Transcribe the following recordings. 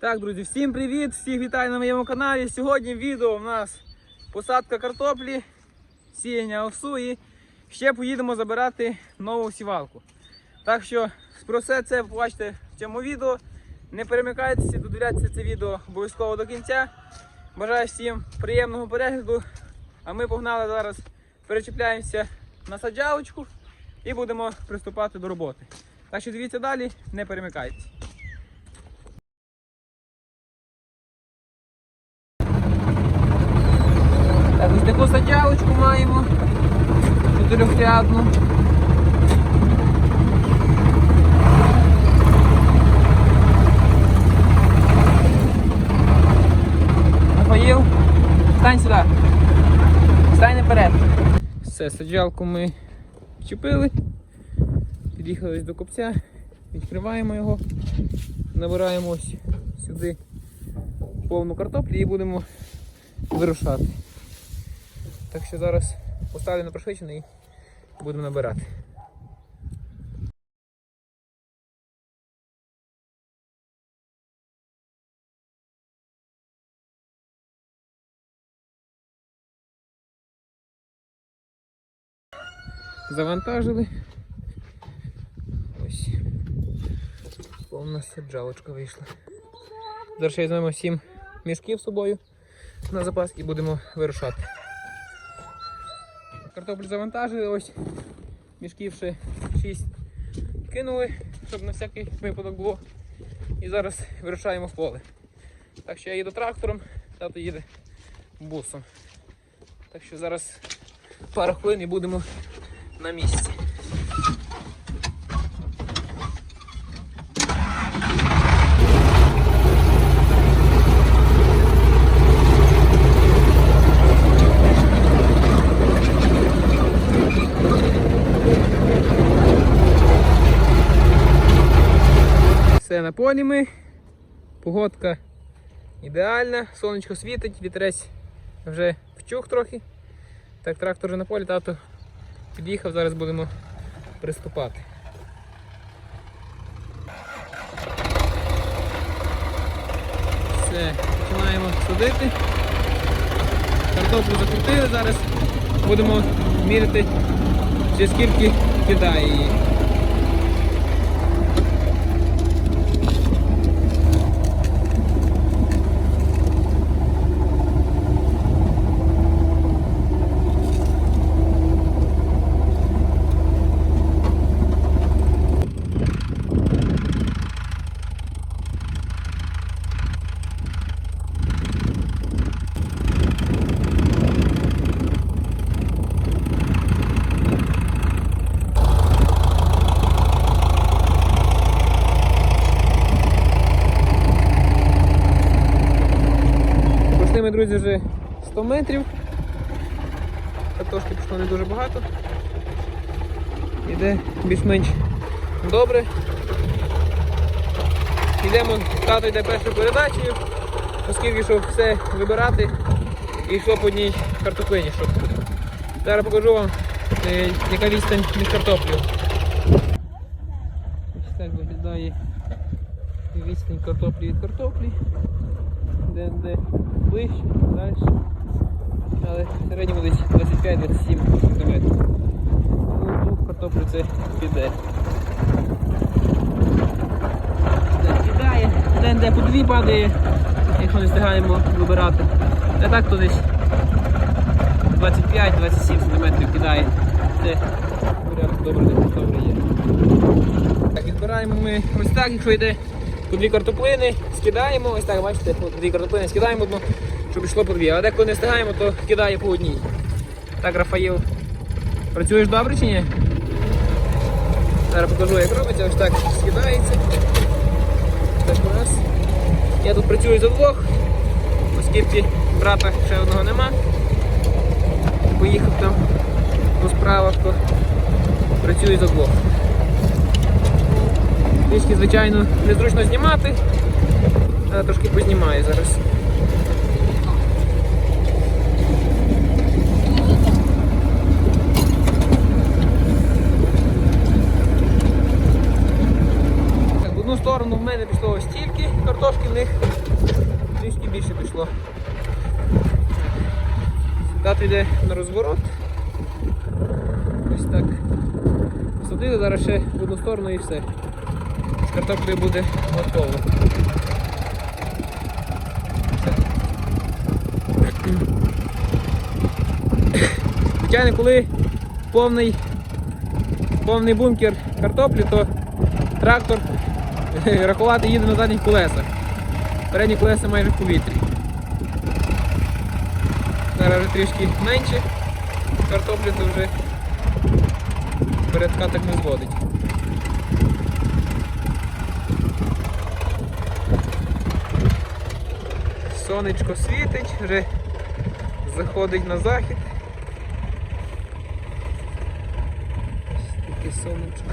Так, друзі, всім привіт! Всіх вітаю на моєму каналі. Сьогодні відео у нас посадка картоплі, сіяння овсу і ще поїдемо забирати нову сівалку. Так що про все це побачите в цьому відео. Не перемикайтеся, додивляйтеся це відео обов'язково до кінця. Бажаю всім приємного перегляду. А ми погнали зараз, перечіпляємося на саджалочку і будемо приступати до роботи. Так що дивіться далі, не перемикайтеся. Так, ось таку садялочку маємо. Чотирьохрядну. Рафаїл, стань сюди. Стань наперед. Все, саджалку ми вчепили. Під'їхали до копця, відкриваємо його, набираємо ось сюди повну картоплі і будемо вирушати. Так що зараз поставлю на пришвидшений будемо набирати. Завантажили. Ось. Повна саджалочка вийшла. Зараз ще візьмемо 7 мішків з собою на запас і будемо вирушати. Картоплю завантажили, ось мішків ще 6 кинули, щоб на всякий випадок було. І зараз вирушаємо в поле. Так що я їду трактором, тато їде бусом. Так що зараз пару хвилин і будемо на місці. Все на полі ми. Погодка ідеальна, сонечко світить, вітерець вже вчух трохи. Так, трактор вже на полі, тато під'їхав, зараз будемо приступати. Все, починаємо садити. Картоплю закрутили, зараз будемо міряти, чи скільки кидає її. Пройшли ми, друзі, вже 100 метрів. Картошки пішло не дуже багато. Іде більш-менш добре. Йдемо, тато йде першою передачею, оскільки щоб все вибирати і йшло по одній картоплині. Щоб. Зараз покажу вам, е, яка відстань між картоплею. Так виглядає відстань картоплі від картоплі де, де ближче, далі. Але в середньому десь 25-27 см. Ну, двох картоплю це піде. Де Підає, де, де по дві падає, якщо не встигаємо вибирати. А так то десь 25-27 см кидає. Це добре, добре є. Так, відбираємо ми ось так, якщо йде по дві картоплини, скидаємо, ось так, бачите, по дві картоплини скидаємо одну, щоб йшло по дві. А деколи не встигаємо, то кидає по одній. Так, Рафаїл, працюєш добре чи ні? Зараз покажу, як робиться, ось так скидається. Так у нас. Я тут працюю за двох, оскільки брата ще одного нема. Поїхав там по справах, то працюю за двох. Трішки, звичайно, незручно знімати, але трошки познімаю зараз. В одну сторону в мене пішло ось стільки, картошки в них трішки більше пішло. Тато йде на розворот. Ось так. Садили зараз ще в одну сторону і все. З картоплею буде готово. Звичайно, коли повний, повний бункер картоплі, то трактор рахувати їде на задніх колесах. Передні колеса майже в повітрі. Зараз вже трішки менше. Картоплі то вже передка так не зводить. Сонечко світить, вже заходить на захід. Ось таке сонечко.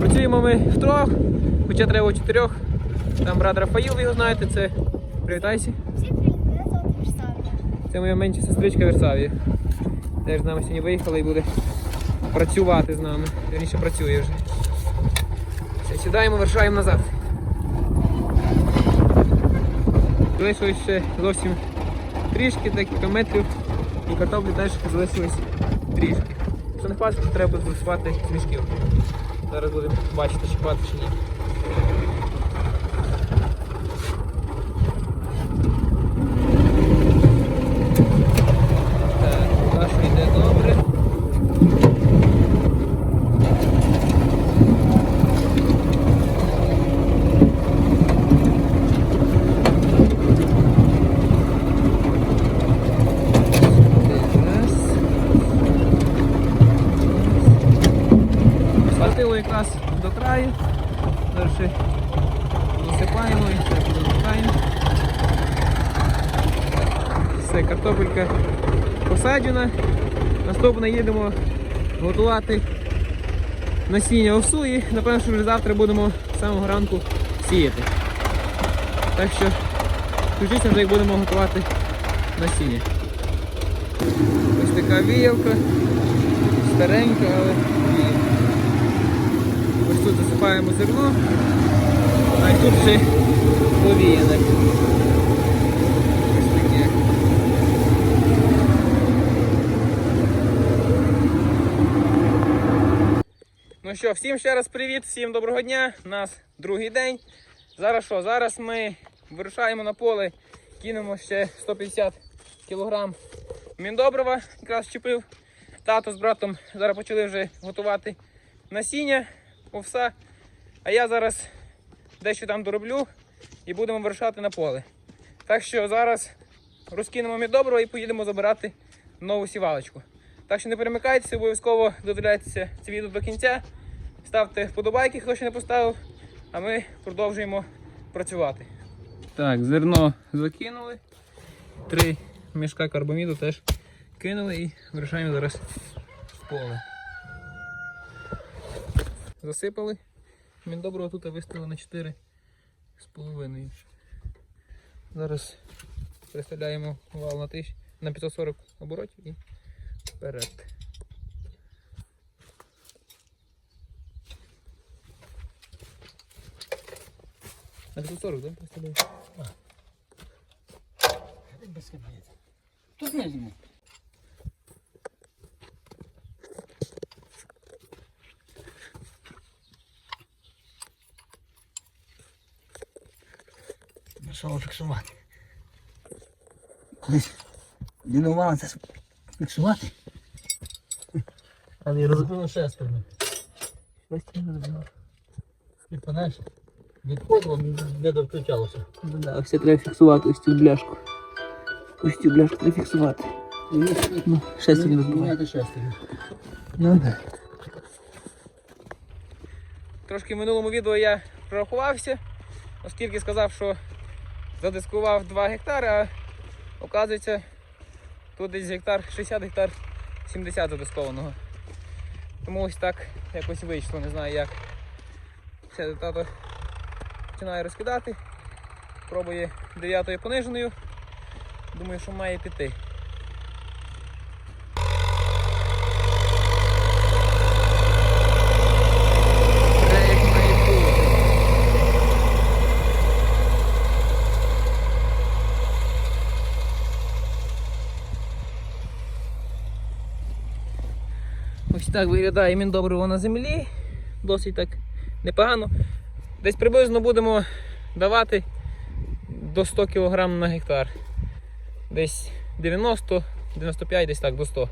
Працюємо ми втрьох, хоча треба у чотирьох. Там брат Рафаїл, ви його знаєте, це привітайся. Всім привіт, мене. Це моя менша сестричка Версавія. Теж з нами сьогодні виїхала і буде працювати з нами. Вірніше працює вже. Все, сідаємо, вирушаємо назад. Залишилось ще зовсім трішки, декілька метрів. І картоплі теж залишилось трішки. Якщо не хватить, треба буде з мішків. Зараз будемо бачити, чи хватить чи ні. Так, каша йде добре. Раз. Схватило якраз до краю. Зараз ще засипаємо і все позасипаємо. Все, картопелька посаджена. Наступно їдемо готувати насіння овсу і напевно, що вже завтра будемо з самого ранку сіяти. Так що включіться, вже як будемо готувати насіння. Ось така віялка, старенька, але. Ось тут засипаємо зерно, а тут ще повіяне. Ось таке. Ну що, всім ще раз привіт, всім доброго дня. У нас другий день. Зараз що? Зараз ми вирушаємо на поле, кинемо ще 150 кг міндобрива, якраз чіпив. Тато з братом зараз почали вже готувати насіння овса. А я зараз дещо там дороблю і будемо вирушати на поле. Так що зараз розкинемо міндобриво і поїдемо забирати нову сівалочку. Так що не перемикайтеся, обов'язково додивляйтеся це відео до кінця. Ставте вподобайки, хто ще не поставив, а ми продовжуємо працювати. Так, зерно закинули. Три мішка карбаміду теж кинули і вирушаємо зараз в поле. Засипали. Міндоброго тут виставили на 4 з половиною. Зараз переставляємо вал на 540 оборотів і вперед. На 540, да? Представляю. Без кабінет. Тут не зніму. Що фіксувати? Колись лінувалося фіксувати. Але розбили шестерно. І знаєш, відходило, не довключалося. Ну да, все треба фіксувати ось цю бляшку. Ось цю бляшку треба фіксувати. Ну, сьогодні розбиває. Ну да. Трошки в минулому відео я прорахувався, оскільки сказав, що задискував 2 гектари, а оказується тут десь гектар 60 гектар 70 задискованого. Тому ось так якось вийшло, не знаю як. Все, тато починає розкидати. Пробує 9 пониженою. Думаю, що має піти. Ось так виглядає міндобриво на землі, досить так непогано. Десь приблизно будемо давати до 100 кг на гектар. Десь 90, 95, десь так до 100.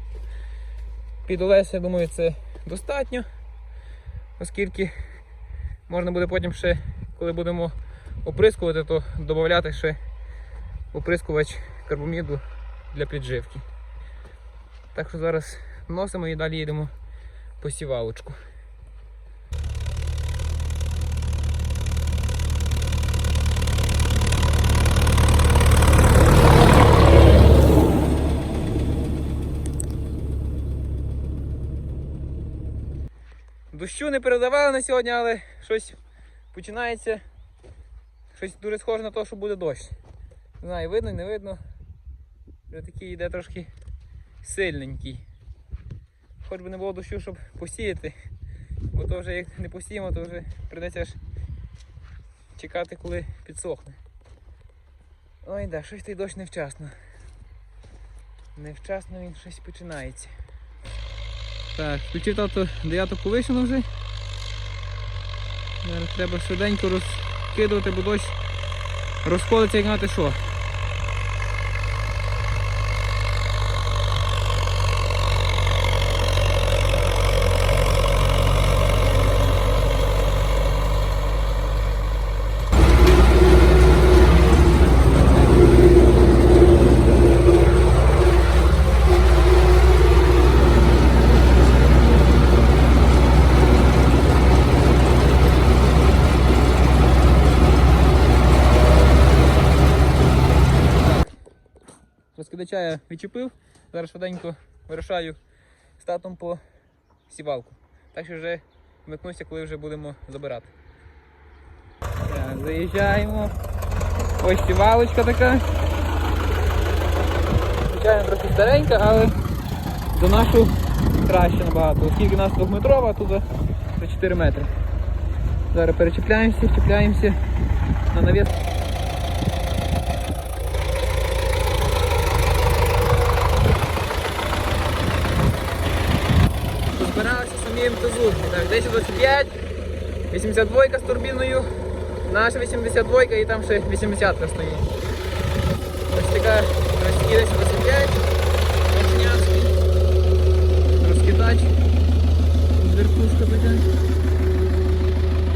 Під Олесь, я думаю, це достатньо, оскільки можна буде потім ще, коли будемо оприскувати, то додати ще оприскувач карбоміду для підживки. Так що зараз носимо і далі їдемо по Дощу не передавали на сьогодні, але щось починається. Щось дуже схоже на те, що буде дощ. Не знаю, видно, не видно. Вже такий йде трошки сильненький. Хоч би не було дощу, щоб посіяти. Бо то вже як не посіємо, то вже прийдеться аж чекати, коли підсохне. Ой, да, щось той дощ невчасно. Невчасно він щось починається. Так, включив тато дев'яту колишину вже. Зараз треба швиденько розкидувати, бо дощ розходиться як знати що. Розкидача я відчепив. Зараз швиденько вирушаю з татом по сівалку. Так що вже вмикнуся, коли вже будемо забирати. Так, заїжджаємо. Ось сівалочка така. Звичайно, трохи старенька, але до нашу краще набагато. Оскільки нас 2-метрова, а тут за 4 метри. Зараз перечіпляємося, чіпляємося на навіс. 1025, 82 з турбіною, наша 82 і там ще 80 стоїть. Ось така російський 1025, Мощнянський, розкидач, верхушка така.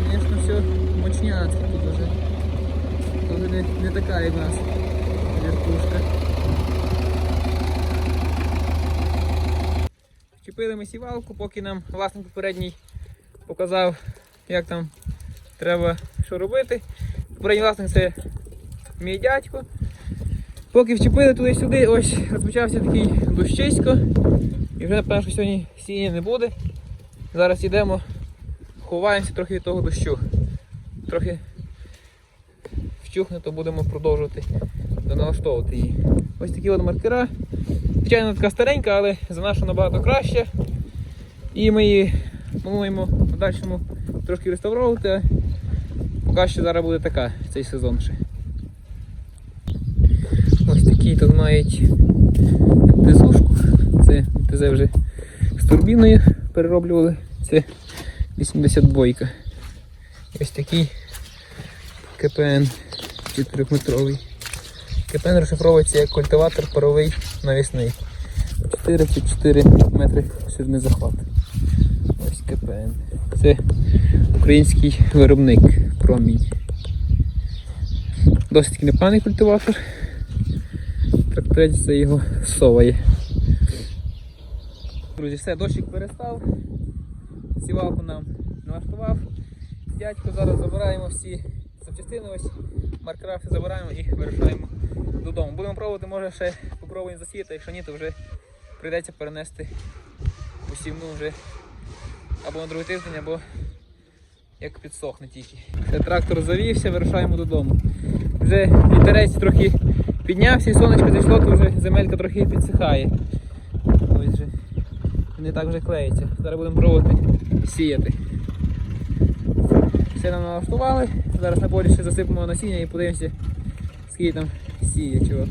Звісно, все мощнянське тут вже. Тут не, не така, як у нас верхушка. Чепили ми сівалку, поки нам власник попередній показав, як там треба що робити. Попередній власник це мій дядько. Поки вчепили туди-сюди, ось розпочався такий дощисько. І вже напевно, що сьогодні сіння не буде. Зараз йдемо, ховаємося трохи від того дощу. Трохи вчухне, то будемо продовжувати доналаштовувати її. Ось такі от маркера. Звичайно, така старенька, але за нашу набагато краще. І ми її плануємо в подальшому трошки реставровувати. Поки що зараз буде така цей сезон ще. Ось такі тут мають ТЗушку. Це ТЗ вже з турбіною перероблювали. Це 82. Ось такий КПН 4-метровий. КПН розшифровується як культиватор паровий навісний. 44 метри ширини захват. Ось КПН. Це український виробник промінь. Досить таки непоганий культиватор. Тракторець це його соває. Друзі, все, дощик перестав. Сівалку нам налаштував. Дядько, зараз забираємо всі запчастини, ось маркрафи забираємо і вирушаємо додому. Будемо пробувати, може ще попробуємо засіяти, якщо ні, то вже прийдеться перенести посівну вже або на другий тиждень, або як підсохне тільки. Все, трактор завівся, вирушаємо додому. Вже вітерець трохи піднявся і сонечко зайшло, то вже земелька трохи підсихає. Ось вже не так вже клеїться. Зараз будемо пробувати сіяти. Все налаштували. Зараз на полі ще засипемо насіння і подивимося, скільки там сіє чого.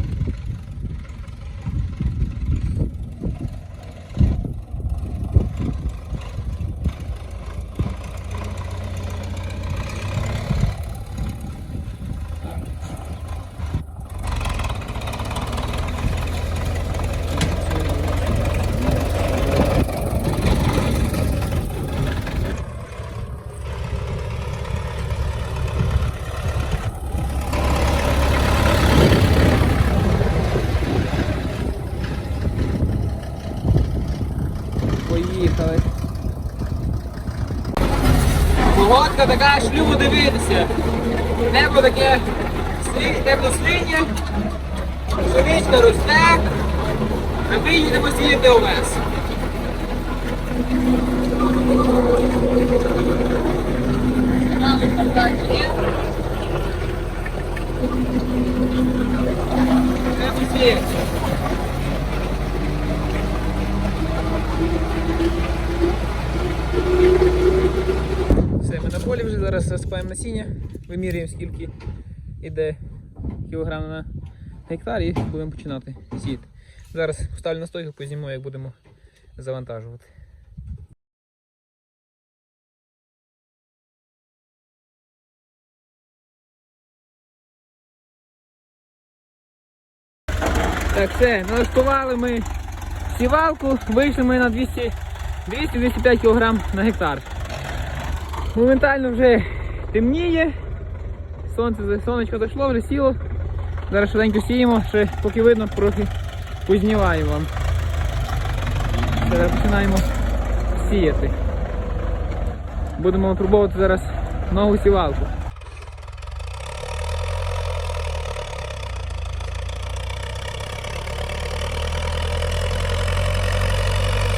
Така, дивитися. Небо таке слі- темно-синє, сонечко росте, а ми їдемо сіяти овес. Треба сіяти. Все, ми на полі вже зараз засипаємо насіння, вимірюємо скільки йде кілограм на гектар і будемо починати сіяти. Зараз поставлю на стойку, позніму, як будемо завантажувати. Так, все, налаштували ми сівалку, вийшли ми на 200 200-205 кг на гектар. Моментально вже темніє. Сонце, сонечко зайшло, вже сіло. Зараз швиденько сіємо, ще поки видно, трохи познімаю вам. Зараз починаємо сіяти. Будемо випробовувати зараз нову сівалку.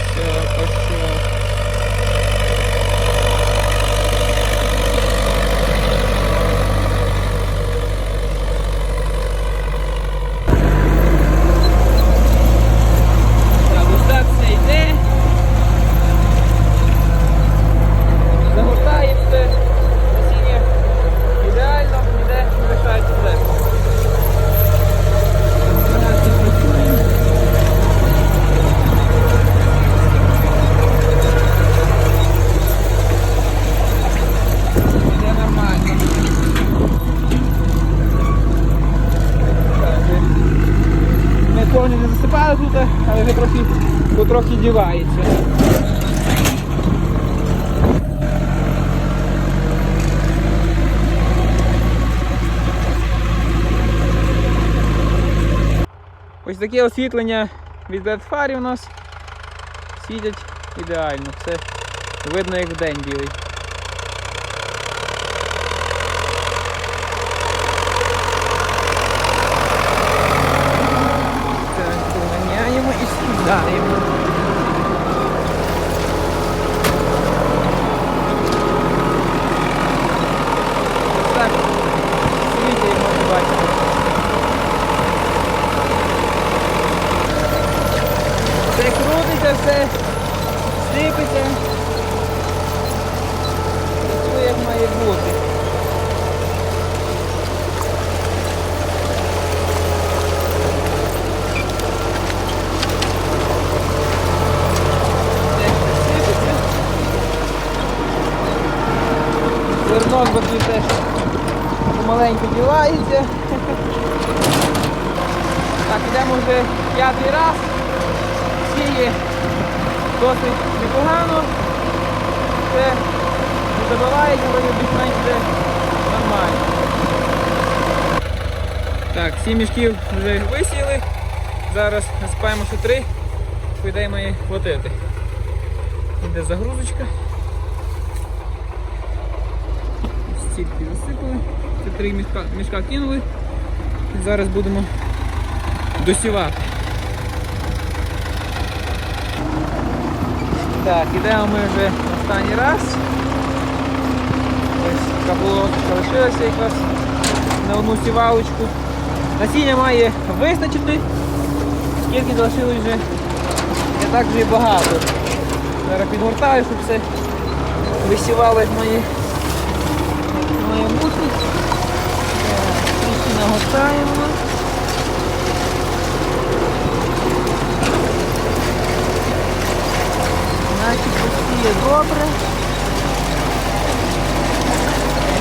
Все, пошел. Так, ось так все йде. Загортає все. Насіння ідеально, ніде не лишається все. Зараз працюємо. Іде нормально. Так, ви- Ми повні не засипали тут, але вже трохи, потрохи дівається. Ось таке освітлення від LED-фарів у нас світять ідеально. Все видно як в день білий. Так, поганяємо і сідаємо. Ось Так, світло можна бачити. Все крутиться, все сипеться. Все як має бути. Зерно з боку теж помаленьку дівається. Так, йдемо вже п'ятий раз. Сіє досить непогано. Все не забивається, вроді більш-менш все нормально. Так, сім мішків вже висіяли. Зараз насипаємо ще три, підемо її платити. Іде загрузочка. Стільки засипали. Це три мішка, мішка кинули. Зараз будемо досівати. Так, ідемо ми вже останній раз. Ось полоска лишилася якраз на одну сівалочку. Насіння має вистачити, скільки залишилось вже не так вже і багато. Зараз підгортаю, щоб все висівало як має, як має бути. Трішки нагортаємо. Посіє добре.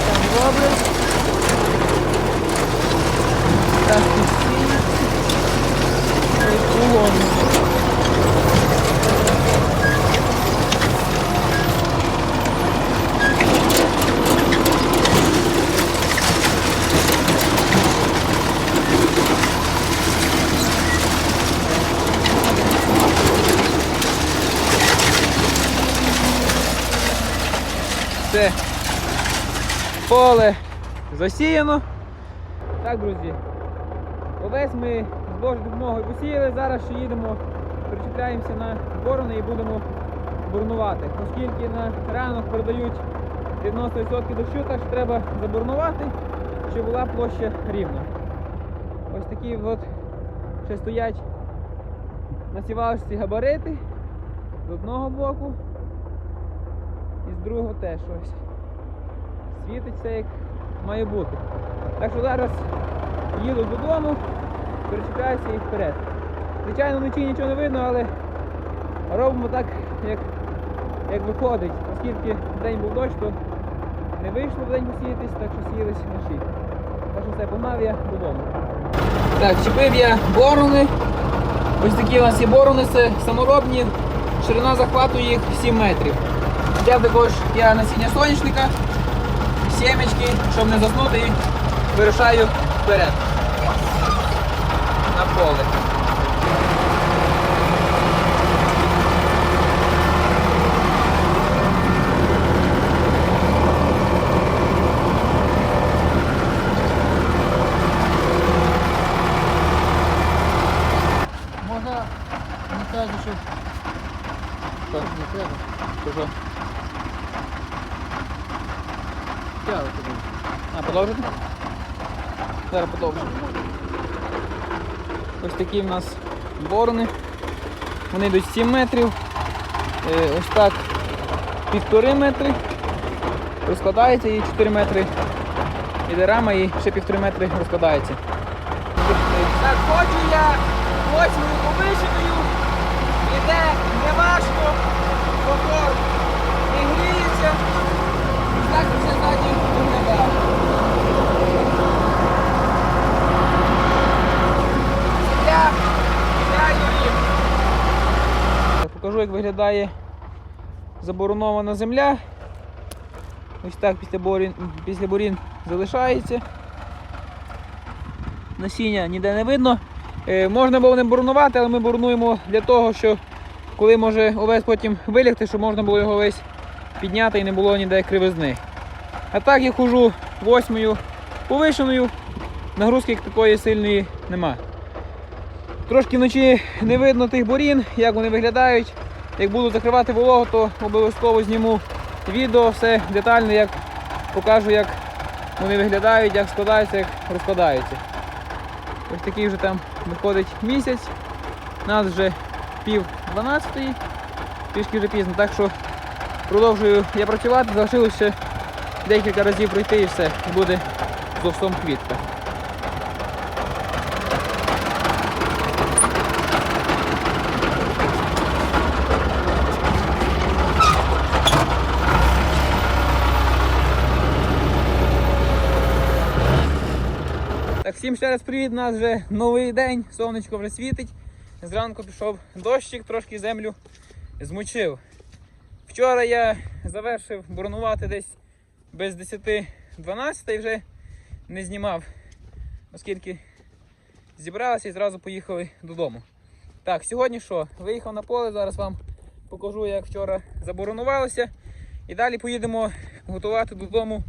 Там добре. Так, посіє. Ой, полон. Поле засіяно. Так, друзі. Овес ми з Божою допомогою посіяли. Зараз ще їдемо, причіпляємося на борони і будемо бурнувати. Оскільки на ранок передають 90% дощу, так що треба забурнувати, щоб була площа рівна. Ось такі от ще стоять на сівалочці габарити з одного боку і з другого теж ось. Світить все як має бути. Так що зараз їду додому, перечіпляюся і вперед. Звичайно, вночі нічого не видно, але робимо так, як, як виходить. Оскільки день був дощ, то не вийшло в день посіятись, так що сіялись вночі. Так що все, погнав я додому. Так, чіпив я борони. Ось такі у нас є борони, це саморобні. Ширина захвату їх 7 метрів. Взяв також я насіння соняшника, сімечки, щоб не заснути вирушаю вперед. На поле. Можна не кажу, що Що? не треба. Що, що? Тягу тобі. А, продовжити? Зараз продовжимо. Ось такі в нас борони. Вони йдуть 7 метрів. Е, Ось так півтори метри. Розкладається і 4 метри. Іде рама і ще півтори метри розкладається. Так, хочу я восьмою повишеною. Іде не важко, комфорт не гріється. Так це все ззаді виглядає. Земля ідеально рівна. Я Покажу, як виглядає заборонована земля. Ось так після борін, після борін залишається. Насіння ніде не видно. Е, можна було не боронувати, але ми боронуємо для того, що коли може овець потім вилягти, щоб можна було його весь підняти і не було ніде кривизни. А так я хожу восьмою повишеною, нагрузки як такої сильної нема. Трошки вночі не видно тих борін, як вони виглядають. Як буду закривати вологу, то обов'язково зніму відео, все детально, як покажу, як вони виглядають, як складаються, як розкладаються. Ось такий вже там виходить місяць. Нас вже пів 12, трішки вже пізно, так що продовжую я працювати, залишилося декілька разів пройти і все, буде зовсім квітка. Так, всім ще раз привіт, у нас вже новий день, сонечко вже світить. Зранку пішов дощик, трошки землю змочив. Вчора я завершив боронувати десь без 10-12 і вже не знімав, оскільки зібралися і зразу поїхали додому. Так, сьогодні що? Виїхав на поле, зараз вам покажу, як вчора заборонувалося. І далі поїдемо готувати додому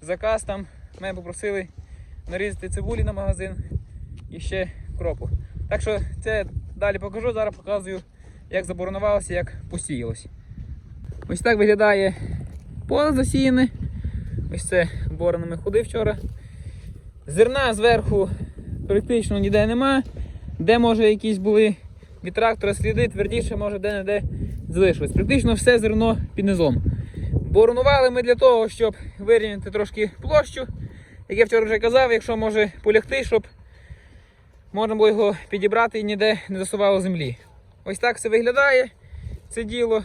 заказ. Там мене попросили нарізати цибулі на магазин і ще кропу. Так що це далі покажу, зараз показую, як заборонувалося, як посіялось. Ось так виглядає поле засіяне. Ось це боронами ходив вчора. Зерна зверху практично ніде нема. Де може якісь були від трактора сліди, твердіше, може де-не-де залишилось. Практично все зерно під низом. Боронували ми для того, щоб вирівняти трошки площу. Як я вчора вже казав, якщо може полягти, щоб можна було його підібрати і ніде не засувало землі. Ось так все виглядає. Це діло.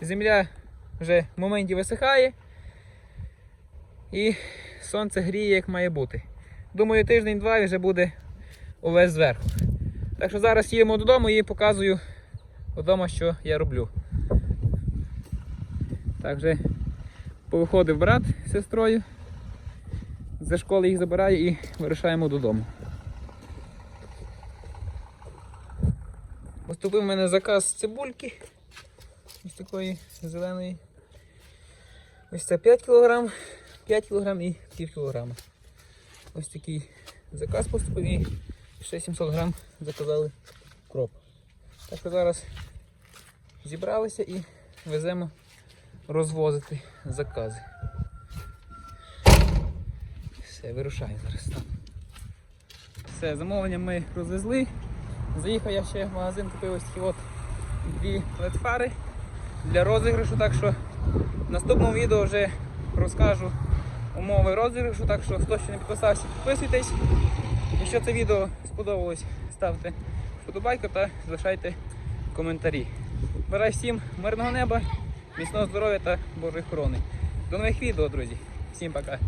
Земля вже в моменті висихає. І сонце гріє, як має бути. Думаю, тиждень-два вже буде увесь зверху. Так що зараз їдемо додому і показую вдома, що я роблю. Так вже повиходив брат з сестрою. За школи їх забираю і вирушаємо додому. Поступив в мене заказ цибульки. Ось такої зеленої. Ось це 5 кг, 5 кг і пів кілограма. Ось такий заказ поступив і ще 700 грам заказали кроп. Так що зараз зібралися і веземо розвозити закази. Все, вирушаю зараз там. Все, замовлення ми розвезли. Заїхав я ще в магазин, купив ось такі от дві ледфари для розіграшу, так що в наступному відео вже розкажу умови розіграшу, так що хто ще не підписався, підписуйтесь. Якщо це відео сподобалось, ставте вподобайку та залишайте коментарі. Бажаю всім мирного неба, міцного здоров'я та Божої охорони. До нових відео, друзі. Всім пока.